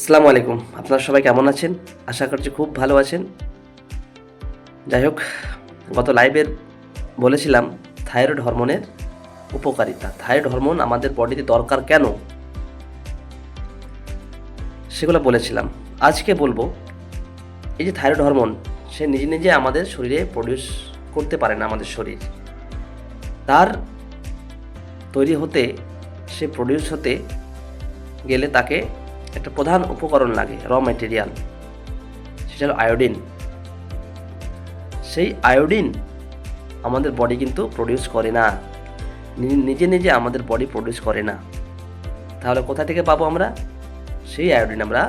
আসসালামু আলাইকুম। আপনারা সবাই কেমন আছেন? আশা করছি খুব ভালো আছেন। যাই হোক, গত লাইভের বলেছিলাম থাইরয়েড হরমোনের উপকারিতা। থাইরয়েড হরমোন আমাদের বডিতে দরকার কেন? সেগুলো বলেছিলাম। আজকে বলব, এই যে থাইরয়েড হরমোন, সে নিজে নিজে আমাদের শরীরে প্রডিউস করতে পারে না আমাদের শরীর। তার তৈরি হতে, সে প্রডিউস হতে গেলে তাকে একটা প্রধান উপকরণ লাগে র ম্যাটেরিয়াল সেটা হলো আয়োডিন সেই আয়োডিন আমাদের বডি কিন্তু প্রডিউস করে না। নিজে নিজে আমাদের বডি প্রডিউস করে না। তাহলে কোথা থেকে পাবো আমরা? সেই আয়োডিন আমরা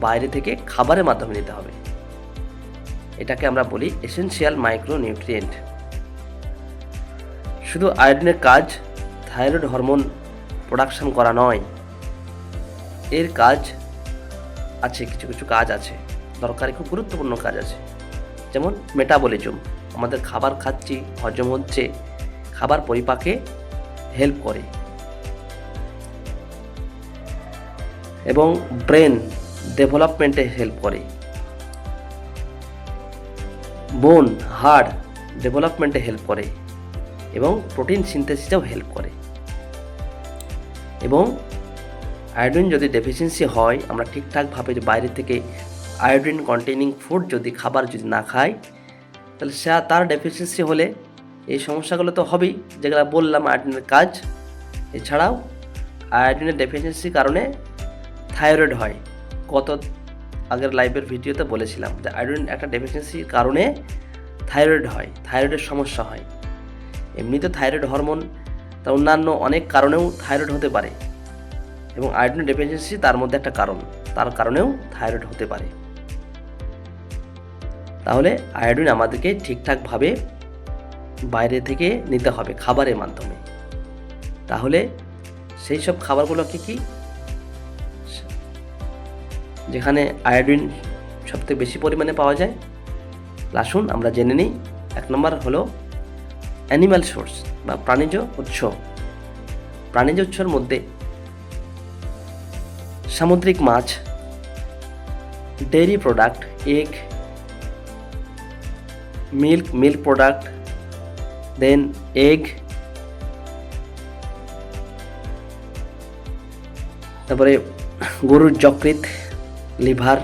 বাইরে থেকে খাবারের মাধ্যমে নিতে হবে। এটাকে আমরা বলি এসেনশিয়াল মাইক্রো নিউট্রিয়েন্ট শুধু আয়োডিনের কাজ থাইরয়েড হরমোন প্রোডাকশন করা নয় এর কাজ আছে, কিছু কিছু কাজ আছে, দরকারি খুব গুরুত্বপূর্ণ কাজ আছে। যেমন মেটাবলিজম আমাদের খাবার খাচ্ছি, হজম হচ্ছে, খাবার পরিপাকে হেল্প করে। এবং ব্রেন ডেভেলপমেন্টে হেল্প করে। বোন হাড় ডেভেলপমেন্টে হেল্প করে। এবং প্রোটিন সিনথেসিসেও হেল্প করে। এবং আয়োডিন যদি ডেফিসিয়েন্সি হয়, আমরা ঠিকঠাকভাবে বাইরে থেকে আয়োডিন কন্টেনিং ফুড যদি খাবার যদি না খাই, তাহলে সে তার ডেফিসিয়েন্সি হলে এই সমস্যাগুলো তো হবেই। যেগুলো বললাম আয়োডিনের কাজ। এছাড়াও আয়োডিনের ডেফিসিয়েন্সির কারণে থাইরয়েড হয়। গত আগের লাইভের ভিডিওতে বলেছিলাম যে আয়োডিন একটা ডেফিসিয়েন্সির কারণে থাইরয়েড হয় থাইরয়েডের সমস্যা হয়। এমনিতে থাইরয়েড হরমোন তার অন্যান্য অনেক কারণেও থাইরয়েড হতে পারে। এবং আয়োডিন ডেফিসিয়েন্সি তার মধ্যে একটা কারণ। তার কারণেও থাইরয়েড হতে পারে। তাহলে আয়োডিন আমাদেরকে ঠিকঠাকভাবে বাইরে থেকে নিতে হবে খাবারের মাধ্যমে। তাহলে সেই সব খাবারগুলো কি? কি যেখানে আয়োডিন সবথেকে বেশি পরিমাণে পাওয়া যায়। আসুন আমরা জেনে নিই। এক নম্বর হলো অ্যানিম্যাল সোর্স বা প্রাণীজ উৎস। প্রাণীজ উৎসর মধ্যে সামুদ্রিক মাছ dairy product egg milk milk product then egg তারপরে গরুর যকৃত লিভার,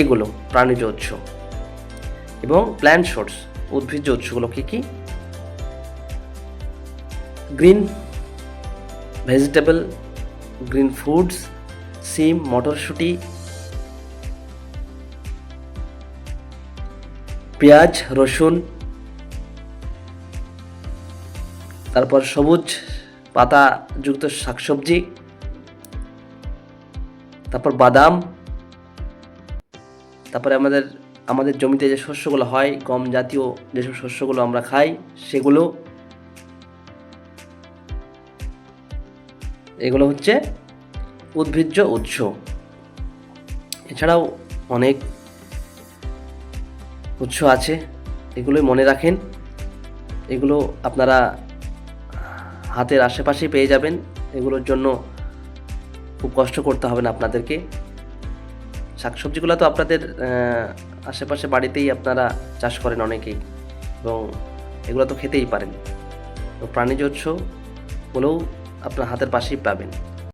এগুলো প্রাণীজ উৎস। এবং প্ল্যান্ট সোর্স উদ্ভিজ্জ উৎসগুলো কী কী? গ্রিন ভেজিটেবল গ্রিন ফুডস, সিম, মটরশুঁটি, পেঁয়াজ, রসুন, তারপর সবুজ পাতাযুক্ত শাকসবজি, তারপর বাদাম, তারপরে আমাদের আমাদের জমিতে যে শস্যগুলো হয়, গম জাতীয় যেসব শস্যগুলো আমরা খাই, সেগুলো এগুলো হচ্ছে উদ্ভিজ্জ উৎস। এছাড়াও অনেক উৎস আছে, এগুলোই মনে রাখেন। এগুলো আপনারা হাতের আশেপাশেই পেয়ে যাবেন। এগুলোর জন্য খুব কষ্ট করতে হবে না আপনাদেরকে। শাকসবজিগুলো তো আপনাদের আশেপাশে বাড়িতেই আপনারা চাষ করেন অনেকেই এবং এগুলো তো খেতেই পারেন। তো প্রাণীজ উৎসগুলোও আপনার হাতের পাশেই পাবেন।